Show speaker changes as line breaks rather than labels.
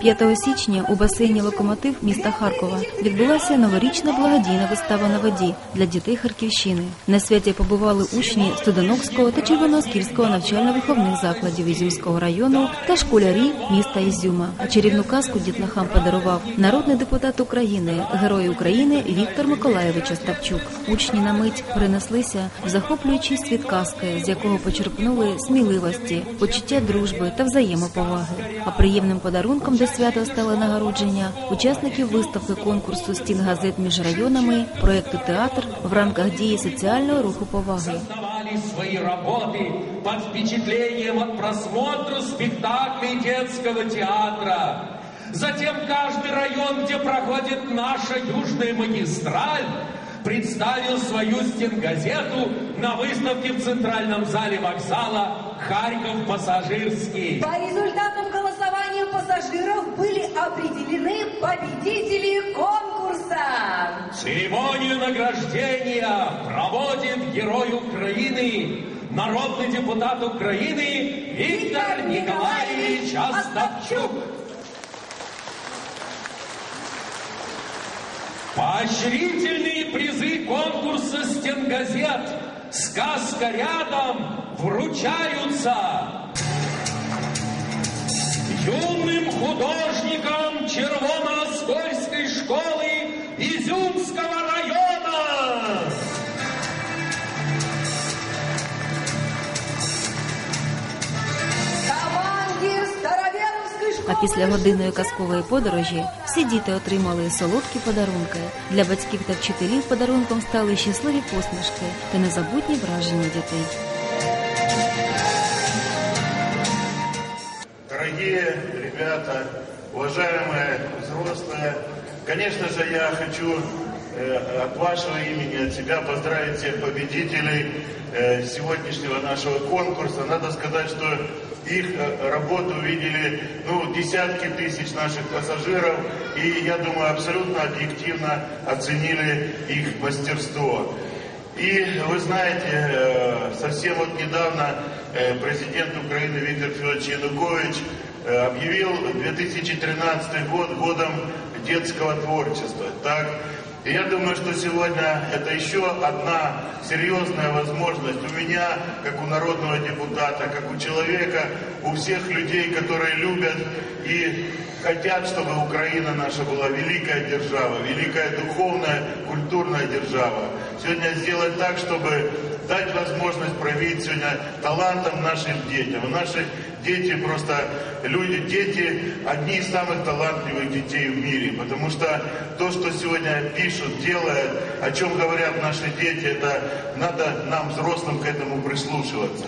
5 січня у басейні Локомотив міста Харкова відбулася новорічна благодійна вистава на воді для дітей Харківщини. На святі побували учні Студенокського та Червоноскільського навчально-виховних закладів Ізюмського району та школярі міста Ізюма. А чарівну казку дітлахам подарував народний депутат України, герой України Віктор Миколаєвич Остапчук. Учні на мить перенеслися в захоплюючий світ казки, з якого почерпнули сміливості, почуття дружби та взаємоповаги. А приємним подарунком до свята стало нагородження учасників виставки конкурсу стін газет між районами проєкту театр в рамках дії соціального руху поваги.
создавали свои работы под впечатлением от просмотра спектаклей детского театра. Затем каждый район, где проходит наша южная магистраль, представил свою стенгазету на выставке в центральном зале вокзала «Харьков пассажирский».
По результатам голосования пассажиров были определены победители конкурса.
Церемонию награждения проводит герой Украины, народный депутат Украины Виктор Николаевич Остапчук. Поощрительные призы конкурса «Стенгазет» «Сказка рядом» вручаются юным
А після годинної казкової подорожі всі діти отримали солодкі подарунки. Для батьків та вчителів подарунком стали щасливі посмішки та незабутні враження дітей.
Дорогие ребята, уважаемые взрослые, конечно же, я хочу э, от вашего имени, от себя поздравить всех победителей э, сегодняшнего нашего конкурса. Надо сказать, что их э, работу видели ну, десятки тысяч наших пассажиров, и, я думаю, абсолютно объективно оценили их мастерство. И вы знаете, э, совсем вот недавно э, президент Украины Виктор Федорович Янукович э, объявил 2013 год годом детского творчества. Так, и я думаю, что сегодня это еще одна серьезная возможность у меня, как у народного депутата, как у человека, у всех людей, которые любят и хотят, чтобы Украина наша была великая держава, великая духовная, культурная держава. Сегодня сделать так, чтобы дать возможность проявить сегодня талантом нашим детям. Наши дети просто люди, дети одни из самых талантливых детей в мире, потому что то, что сегодня пишут, делают, о чем говорят наши дети, это надо нам, взрослым, к этому прислушиваться.